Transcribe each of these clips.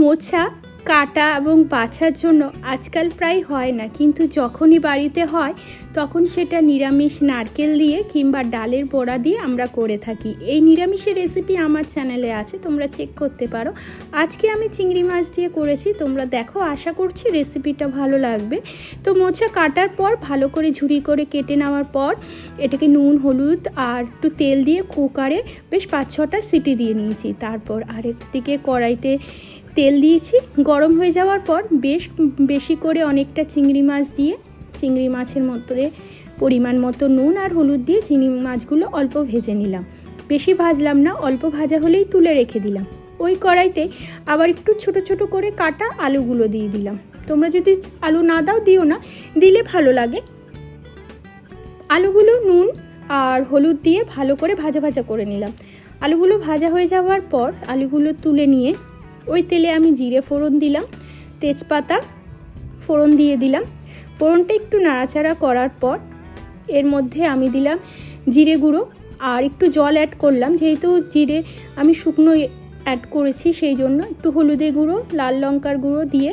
মোছা, কাটা এবং বাছার জন্য আজকাল প্রায় হয় না। কিন্তু যখনই বাড়িতে হয়, তখন সেটা নিরামিষ নারকেল দিয়ে কিংবা ডালের বড়া দিয়ে আমরা করে থাকি। এই নিরামিষের রেসিপি আমার চ্যানেলে আছে, তোমরা চেক করতে পারো। আজকে আমি চিংড়ি মাছ দিয়ে করেছি, তোমরা দেখো, আশা করছি রেসিপিটা ভালো লাগবে। তো মোচা কাটার পর, ভালো করে ঝুড়ি করে কেটে নেওয়ার পর, এটাকে নুন, হলুদ আর একটু তেল দিয়ে কুকারে বেশ পাঁচ ছটা সিটি দিয়ে নিয়েছি। তারপর আরেক দিকে কড়াইতে তেল দিয়েছি। গরম হয়ে যাওয়ার পর বেশ বেশি করে অনেকটা চিংড়ি মাছ দিয়ে, চিংড়ি মাছের মধ্যে পরিমাণ মতো নুন আর হলুদ দিয়ে চিংড়ি মাছগুলো অল্প ভেজে নিলাম। বেশি ভাজলাম না, অল্প ভাজা হলেই তুলে রেখে দিলাম। ওই কড়াইতে আবার একটু ছোট ছোট করে কাটা আলুগুলো দিয়ে দিলাম। তোমরা যদি আলু না দাও, দিও না, দিলে ভালো লাগে। আলুগুলো নুন আর হলুদ দিয়ে ভালো করে ভাজা ভাজা করে নিলাম। আলুগুলো ভাজা হয়ে যাওয়ার পর আলুগুলো তুলে নিয়ে ওই তেলে আমি জিরে ফোড়ন দিলাম, তেজপাতা ফোড়ন দিয়ে দিলাম। ফোড়নটা একটু নাড়াচাড়া করার পর এর মধ্যে আমি দিলাম জিরে গুঁড়ো আর একটু জল অ্যাড করলাম। যেহেতু জিরে আমি শুকনো অ্যাড করেছি, সেই জন্য একটু হলুদে গুঁড়ো, লাল লঙ্কার গুঁড়ো দিয়ে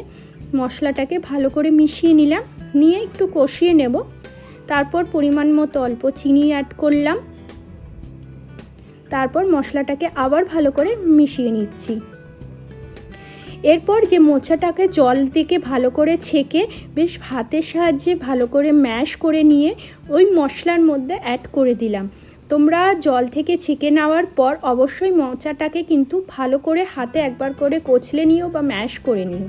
মশলাটাকে ভালো করে মিশিয়ে নিলাম। নিয়ে একটু কষিয়ে নেব। তারপর পরিমাণ মতো অল্প চিনি অ্যাড করলাম। তারপর মশলাটাকে আবার ভালো করে মিশিয়ে নিচ্ছি। এরপর যে মোচাটাকে জল থেকে ভালো করে ছেঁকে বেশ হাতের সাহায্যে ভালো করে ম্যাশ করে নিয়ে ওই মশলার মধ্যে অ্যাড করে দিলাম। তোমরা জল থেকে ছেঁকে নেওয়ার পর অবশ্যই মোচাটাকে কিন্তু ভালো করে হাতে একবার করে কচলে নিও বা ম্যাশ করে নিও।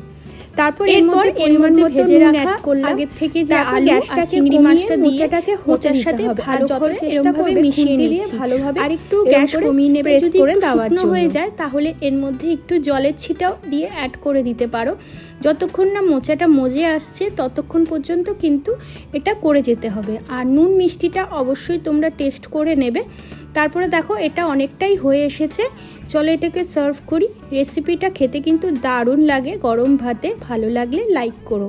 তারপর এর মধ্যে পরিমাণ মতো ভেজে রাখা আগের থেকে যে আলু গ্যাসটা চিংড়ি মাছটা দিয়ে মোচাটাকে হোচার সাথে ভালো করে চেষ্টা করবে মিশিয়ে নিয়ে ভালোভাবে আর একটু গ্যাস কমিয়ে নেবে প্রেস করে দেওয়ার জন্য। হয়ে যায় তাহলে এর মধ্যে একটু জলের ছিটাও দিয়ে অ্যাড করে দিতে পারো। যতক্ষণ না মোচাটা মজে আসছে ততক্ষণ পর্যন্ত কিন্তু এটা করে যেতে হবে। আর নুন মিষ্টিটা অবশ্যই তোমরা টেস্ট করে নেবে। তারপরে দেখো এটা অনেকটাই হয়ে এসেছে। চলো এটাকে সার্ভ করি। রেসিপিটা খেতে কিন্তু দারুণ লাগে। গরম ভাতে ভালো লাগলে লাইক করো।